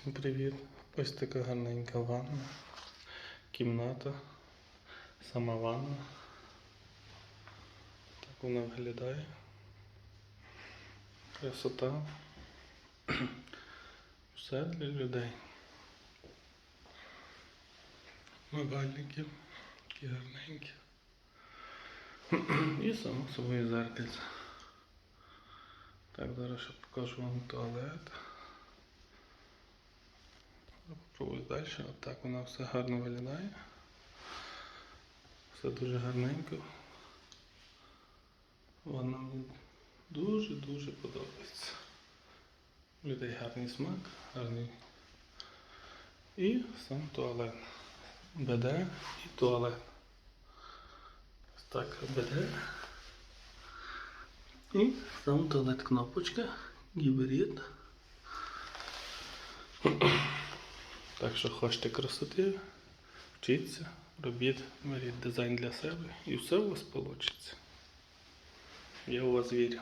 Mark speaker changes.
Speaker 1: Всім привіт! Ось така гарненька ванна, кімната, сама ванна. Так вона виглядає. Красота. Все для людей. Мивальники, такі гарненькі. І само собою зеркальце. Так, зараз ще покажу вам туалет. Попробую далі. Отак вона все гарно виглядає. Все дуже гарненько. Вона мені дуже-дуже подобається. У людей гарний смак, гарний. І сам туалет. БД і туалет. Ось так БД. І сам туалет кнопочка, гібрид. Так що хочете красоти, вчіться, робіть, беріть дизайн для себе і все у вас вийде. Я у вас вірю.